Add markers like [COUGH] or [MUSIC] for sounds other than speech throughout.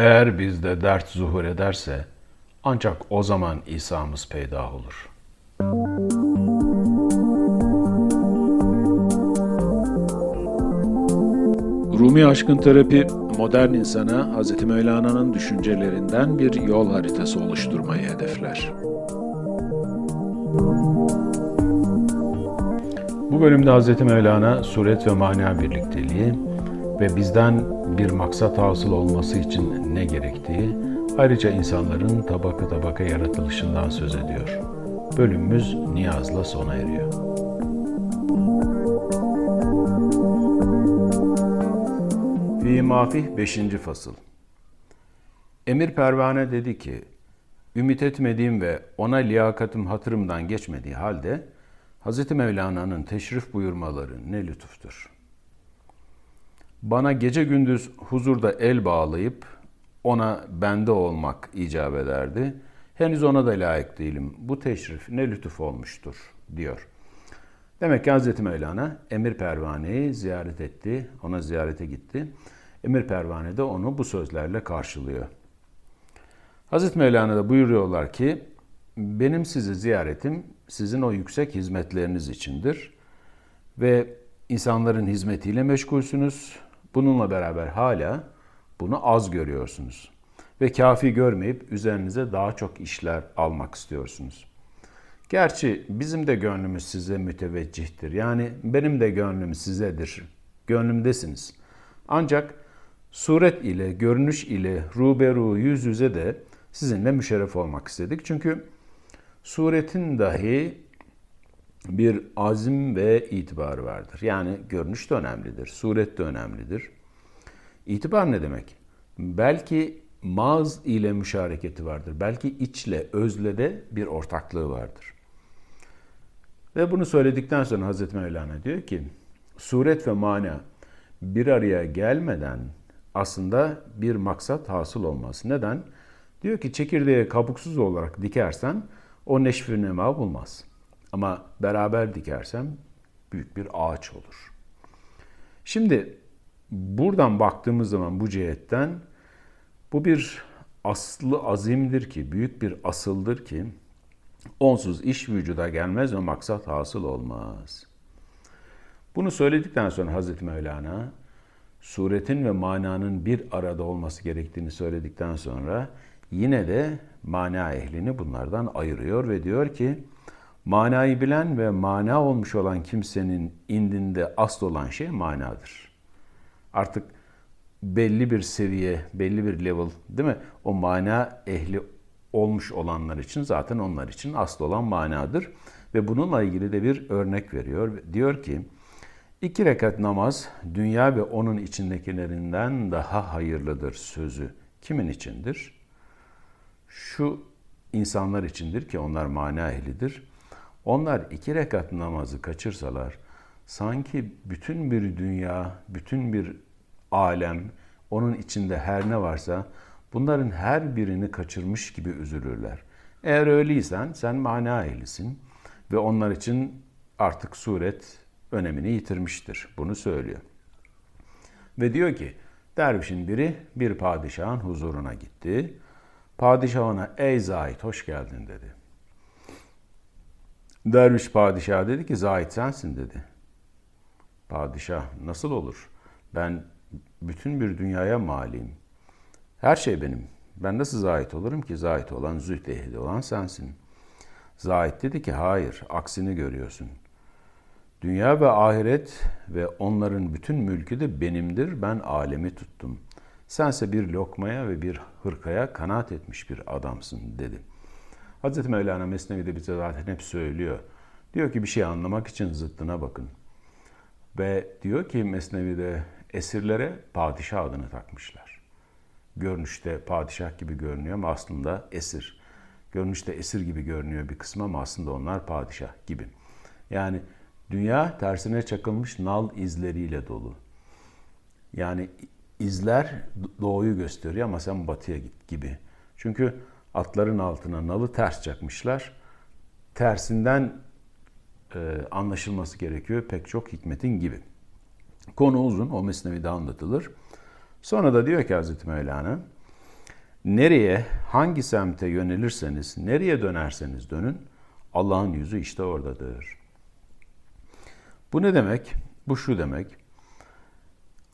Eğer bizde dert zuhur ederse ancak o zaman İsa'mız peyda olur. Rumi Aşkın Terapi, modern insana Hz. Mevlana'nın düşüncelerinden bir yol haritası oluşturmayı hedefler. Bu bölümde Hz. Mevlana suret ve mana birlikteliği ve bizden bir maksat hasıl olması için ne gerektiği, ayrıca insanların tabaka tabaka yaratılışından söz ediyor. Bölümümüz niyazla sona eriyor. Fi Mafih 5. Fasıl Emir Pervane dedi ki, ümit etmediğim ve ona liyakatım hatırımdan geçmediği halde Hz. Mevlana'nın teşrif buyurmaları ne lütuftur. Bana gece gündüz huzurda el bağlayıp ona bende olmak icap ederdi. Henüz ona da layık değilim. Bu teşrif ne lütuf olmuştur diyor. Demek ki Hz. Mevlana Emir Pervane'yi ziyaret etti, ona ziyarete gitti. Emir Pervane de onu bu sözlerle karşılıyor. Hazreti Mevlana da buyuruyorlar ki, benim sizi ziyaretim sizin o yüksek hizmetleriniz içindir ve insanların hizmetiyle meşgulsünüz. Bununla beraber hala bunu az görüyorsunuz ve kafi görmeyip üzerinize daha çok işler almak istiyorsunuz. Gerçi bizim de gönlümüz size müteveccihtir. Yani benim de gönlüm sizedir. Gönlümdesiniz. Ancak suret ile, görünüş ile ruberu yüz yüze de sizinle müşerref olmak istedik. Çünkü suretin dahi bir azim ve itibarı vardır. Yani görünüş de önemlidir, suret de önemlidir. İtibar ne demek? Belki maz ile müşareketi vardır. Belki içle, özle de bir ortaklığı vardır. Ve bunu söyledikten sonra Hazreti Mevlana diyor ki, suret ve mana bir araya gelmeden aslında bir maksat hasıl olmaz. Neden? Diyor ki çekirdeğe kabuksuz olarak dikersen o neşvi nema bulmaz. Ama beraber dikersem büyük bir ağaç olur. Şimdi buradan baktığımız zaman bu cihetten bu bir aslı azimdir ki, büyük bir asıldır ki onsuz iş vücuda gelmez ve maksat hasıl olmaz. Bunu söyledikten sonra Hazreti Mevlana suretin ve mananın bir arada olması gerektiğini söyledikten sonra yine de mana ehlini bunlardan ayırıyor ve diyor ki manayı bilen ve mana olmuş olan kimsenin indinde asıl olan şey manadır. Artık belli bir seviye, belli bir level değil mi? O mana ehli olmuş olanlar için zaten onlar için asıl olan manadır. Ve bununla ilgili de bir örnek veriyor. Diyor ki, iki rekat namaz dünya ve onun içindekilerinden daha hayırlıdır sözü. Kimin içindir? Şu insanlar içindir ki onlar mana ehlidir. Onlar iki rekat namazı kaçırsalar, sanki bütün bir dünya, bütün bir alem, onun içinde her ne varsa bunların her birini kaçırmış gibi üzülürler. Eğer öyleysen sen mana ehlisin ve onlar için artık suret önemini yitirmiştir. Bunu söylüyor. Ve diyor ki dervişin biri bir padişahın huzuruna gitti. Padişah ona ey Zahid hoş geldin dedi. Derviş padişah dedi ki Zahid sensin dedi. Padişah nasıl olur? Ben bütün bir dünyaya maliyim. Her şey benim. Ben nasıl zahit olurum ki? Zahit olan, zühd ehli olan sensin. Zahit dedi ki hayır, aksini görüyorsun. Dünya ve ahiret ve onların bütün mülkü de benimdir. Ben alemi tuttum. Sense bir lokmaya ve bir hırkaya kanaat etmiş bir adamsın dedi. Hazreti Mevlana Mesnevi'de bize zaten hep söylüyor. Diyor ki bir şey anlamak için zıttına bakın. Ve diyor ki Mesnevi'de esirlere padişah adını takmışlar. Görünüşte padişah gibi görünüyor ama aslında esir. Görünüşte esir gibi görünüyor bir kısmı ama aslında onlar padişah gibi. Yani dünya tersine çakılmış nal izleriyle dolu. Yani izler doğuyu gösteriyor ama sen batıya git gibi. Çünkü atların altına nalı ters çakmışlar. Tersinden e, anlaşılması gerekiyor pek çok hikmetin gibi. Konu uzun, o mesnevide anlatılır. Sonra da diyor ki Hazreti Mevlana, Nereye, hangi semte yönelirseniz, nereye dönerseniz dönün, Allah'ın yüzü işte oradadır. Bu ne demek? Bu şu demek.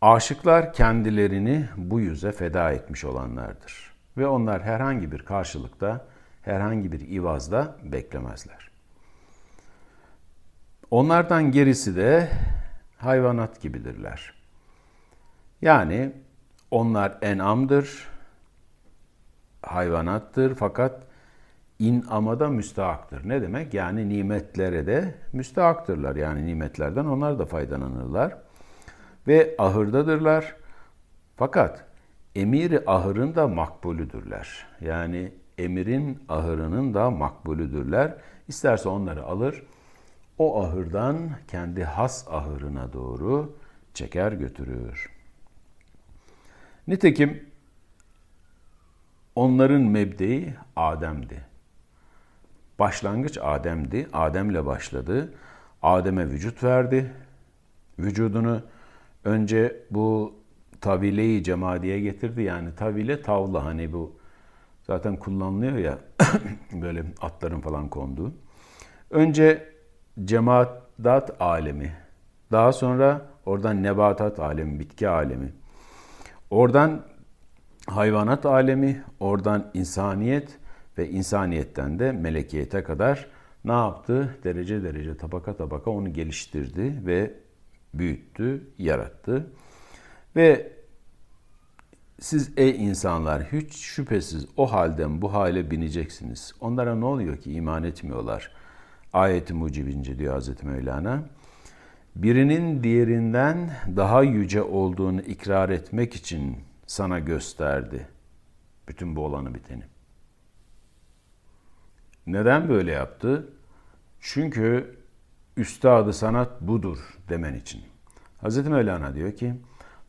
Aşıklar kendilerini bu yüze feda etmiş olanlardır. Ve onlar herhangi bir karşılıkta, herhangi bir ivazda beklemezler. Onlardan gerisi de hayvanat gibidirler. Yani onlar enamdır, hayvanattır fakat inama da müstahaktır. Ne demek? Yani nimetlere de müstahaktırlar. Yani nimetlerden onlar da faydalanırlar. Ve ahırdadırlar. Fakat emiri ahırın da makbulüdürler. Yani emirin ahırının da makbulüdürler. İsterse onları alır, o ahırdan kendi has ahırına doğru çeker götürür. Nitekim onların mebdeyi Adem'di. Başlangıç Adem'di. Adem'le başladı. Adem'e vücut verdi. Vücudunu önce bu tavile-i cemadiye getirdi. Yani tavile tavla hani bu zaten kullanılıyor ya [COUGHS] böyle atların falan konduğu. Önce cemaat alemi. Daha sonra oradan nebatat alemi, bitki alemi. Oradan hayvanat alemi, oradan insaniyet ve insaniyetten de melekiyete kadar ne yaptı? Derece derece, tabaka tabaka onu geliştirdi ve büyüttü, yarattı. Ve siz ey insanlar hiç şüphesiz o halden bu hale bineceksiniz. Onlara ne oluyor ki iman etmiyorlar? Ayeti mucibince diyor Hazreti Mevlana. Birinin diğerinden daha yüce olduğunu ikrar etmek için sana gösterdi. Bütün bu olanı biteni. Neden böyle yaptı? Çünkü üstadı sanat budur demen için. Hazreti Mevlana diyor ki,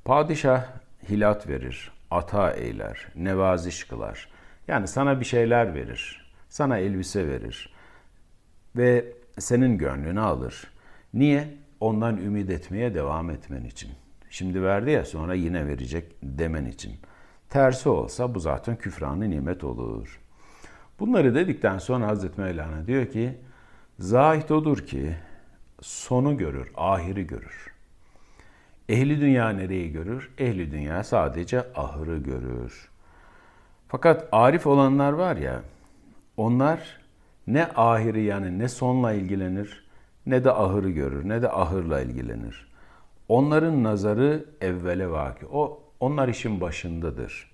padişah hilat verir, ata eyler, nevaziş kılar. Yani sana bir şeyler verir, sana elbise verir ve senin gönlünü alır. Niye? Ondan ümit etmeye devam etmen için. Şimdi verdi ya sonra yine verecek demen için. Tersi olsa bu zaten küfranı nimet olur. Bunları dedikten sonra Hazreti Mevlana diyor ki, zahit odur ki sonu görür, ahiri görür. Ehli dünya nereyi görür? Ehli dünya sadece ahırı görür. Fakat arif olanlar var ya, onlar ne ahiri yani ne sonla ilgilenir, ne de ahırı görür, ne de ahırla ilgilenir. Onların nazarı evvele vaki. O onlar işin başındadır.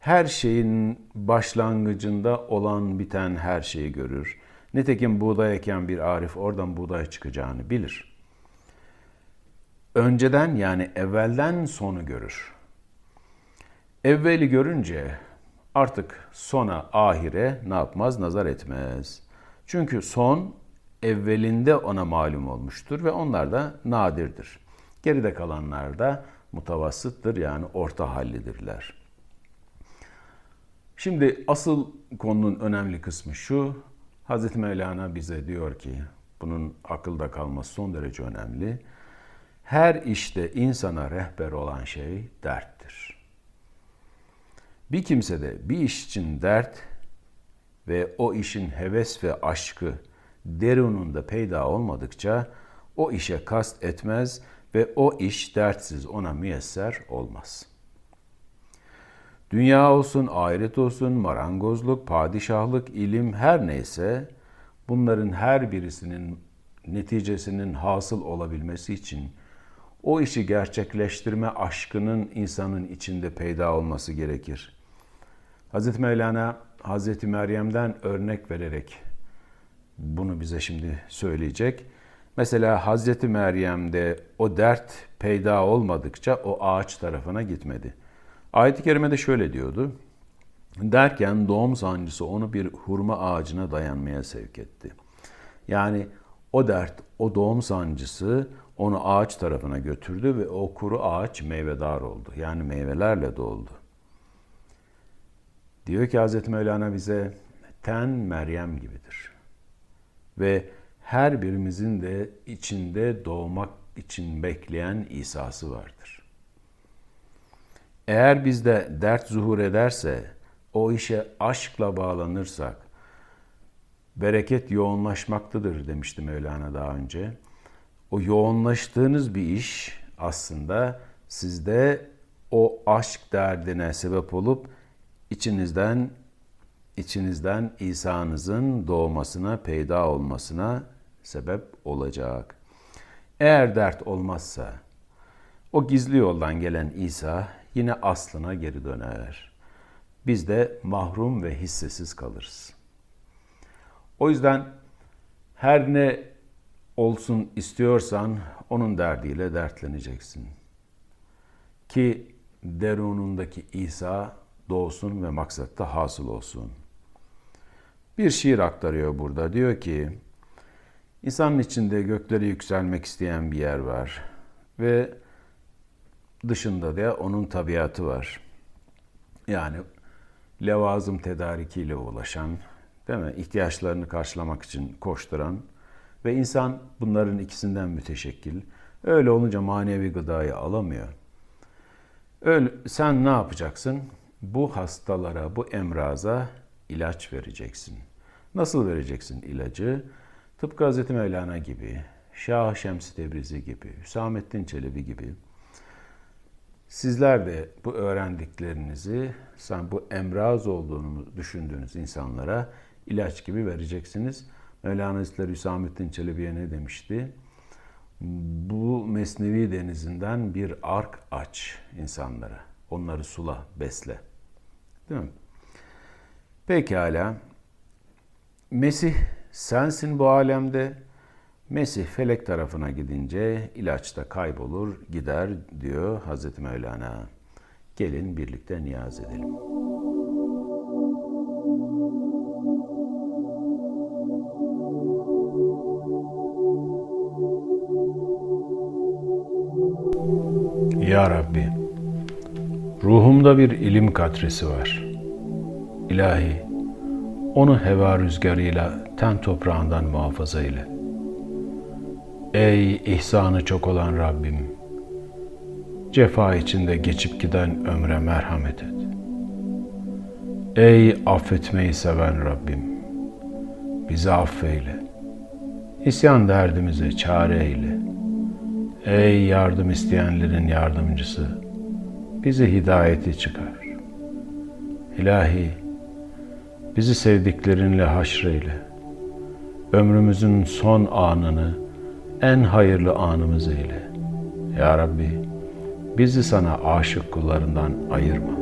Her şeyin başlangıcında olan biten her şeyi görür. Nitekim buğday eken bir arif oradan buğday çıkacağını bilir. Önceden yani evvelden sonu görür. Evveli görünce artık sona, ahire ne yapmaz? Nazar etmez. Çünkü son evvelinde ona malum olmuştur ve onlar da nadirdir. Geride kalanlar da mutavassıttır yani orta hallidirler. Şimdi asıl konunun önemli kısmı şu. Hazreti Mevlana bize diyor ki bunun akılda kalması son derece önemli. Her işte insana rehber olan şey derttir. Bir kimse de bir iş için dert ve o işin heves ve aşkı derununda peyda olmadıkça o işe kast etmez ve o iş dertsiz ona müyesser olmaz. Dünya olsun, ahiret olsun, marangozluk, padişahlık, ilim her neyse bunların her birisinin neticesinin hasıl olabilmesi için o işi gerçekleştirme aşkının insanın içinde peyda olması gerekir. Hazreti Mevlana Hazreti Meryem'den örnek vererek bunu bize şimdi söyleyecek. Mesela Hazreti Meryem'de o dert peyda olmadıkça o ağaç tarafına gitmedi. Ayet-i Kerime'de şöyle diyordu. Derken doğum sancısı onu bir hurma ağacına dayanmaya sevk etti. Yani o dert, o doğum sancısı onu ağaç tarafına götürdü ve o kuru ağaç meyvedar oldu. Yani meyvelerle doldu. Diyor ki Hazreti Mevlana bize ten Meryem gibidir. Ve her birimizin de içinde doğmak için bekleyen İsa'sı vardır. Eğer bizde dert zuhur ederse o işe aşkla bağlanırsak, bereket yoğunlaşmaktadır demişti Mevlana daha önce. O yoğunlaştığınız bir iş aslında sizde o aşk derdine sebep olup içinizden içinizden İsa'nızın doğmasına, peyda olmasına sebep olacak. Eğer dert olmazsa o gizli yoldan gelen İsa yine aslına geri döner. Biz de mahrum ve hissesiz kalırız. O yüzden her ne olsun istiyorsan onun derdiyle dertleneceksin. Ki derunundaki İsa doğsun ve maksatta hasıl olsun. Bir şiir aktarıyor burada. Diyor ki, insanın içinde göklere yükselmek isteyen bir yer var. Ve dışında da onun tabiatı var. Yani levazım tedarikiyle ulaşan, değil mi? ihtiyaçlarını karşılamak için koşturan ve insan bunların ikisinden müteşekkil. Öyle olunca manevi gıdayı alamıyor. Öyle, sen ne yapacaksın? Bu hastalara, bu emraza ilaç vereceksin. Nasıl vereceksin ilacı? Tıpkı Hz. Mevlana gibi, Şah Şems Tebrizi gibi, Hüsamettin Çelebi gibi. Sizler de bu öğrendiklerinizi, sen bu emraz olduğunu düşündüğünüz insanlara ilaç gibi vereceksiniz. Mevlana Hazretleri Hüsamettin Çelebi'ye ne demişti? Bu Mesnevi denizinden bir ark aç insanlara. Onları sula, besle. Değil mi? Pekala. Mesih sensin bu alemde. Mesih felek tarafına gidince ilaçta kaybolur, gider diyor Hazreti Mevlana. Gelin birlikte niyaz edelim. Ya Rabbi, ruhumda bir ilim katresi var. İlahi, onu heva rüzgarıyla ten toprağından muhafaza eyle. Ey ihsanı çok olan Rabbim, cefa içinde geçip giden ömre merhamet et. Ey affetmeyi seven Rabbim, bizi affeyle. İsyan derdimize çare eyle. Ey yardım isteyenlerin yardımcısı, bizi hidayeti çıkar. İlahi, bizi sevdiklerinle haşreyle. Ömrümüzün son anını en hayırlı anımız eyle. Ya Rabbi, bizi sana aşık kullarından ayırma.